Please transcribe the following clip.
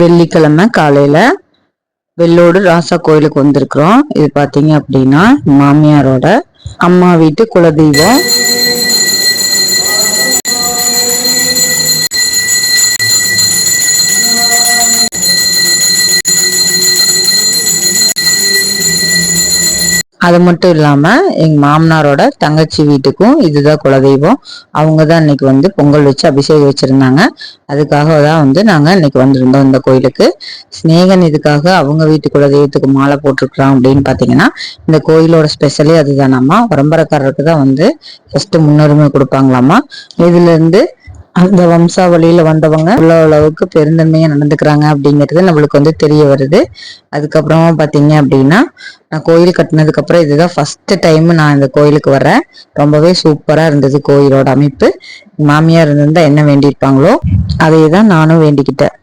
வெள்ளிக்கிழமை காலையில வெள்ளோடு ராசா கோயிலுக்கு வந்திருக்கிறோம். இது பார்த்தீங்க அப்படின்னா மாமியாரோட அம்மா வீட்டு குலதெய்வம். அது மட்டும் இல்லாமல் எங்கள் மாமனாரோட தங்கச்சி வீட்டுக்கும் இதுதான் குலதெய்வம். அவங்க தான் இன்னைக்கு வந்து பொங்கல் வச்சு அபிஷேகம் வச்சுருந்தாங்க. அதுக்காக தான் வந்து நாங்கள் இன்னைக்கு வந்திருந்தோம் இந்த கோயிலுக்கு. ஸ்னேகன் இதுக்காக அவங்க வீட்டு குலதெய்வத்துக்கு மாலை போட்டிருக்கிறோம் அப்படின்னு பார்த்தீங்கன்னா இந்த கோயிலோட ஸ்பெஷலே அதுதானாமா. பரம்பரைக்காரருக்கு தான் வந்து ஃபஸ்ட்டு முன்னுரிமை கொடுப்பாங்களாமா. இதுலேருந்து அந்த வம்சாவளியில வந்தவங்க இவ்வளோ அளவுக்கு பெருந்தன்மையா நடந்துக்கிறாங்க அப்படிங்கிறது நம்மளுக்கு வந்து தெரிய வருது. அதுக்கப்புறமா பார்த்தீங்க அப்படின்னா நான் கோயில் கட்டினதுக்கு அப்புறம் இதுதான் ஃபர்ஸ்ட் டைம் நான் இந்த கோயிலுக்கு வரேன் ரொம்பவே சூப்பரா இருந்தது கோயிலோட அமைப்பு. மாமியார் இருந்திருந்தா என்ன வேண்டியிருப்பாங்களோ அதையே தான் நானும் வேண்டிக்கிட்டேன்.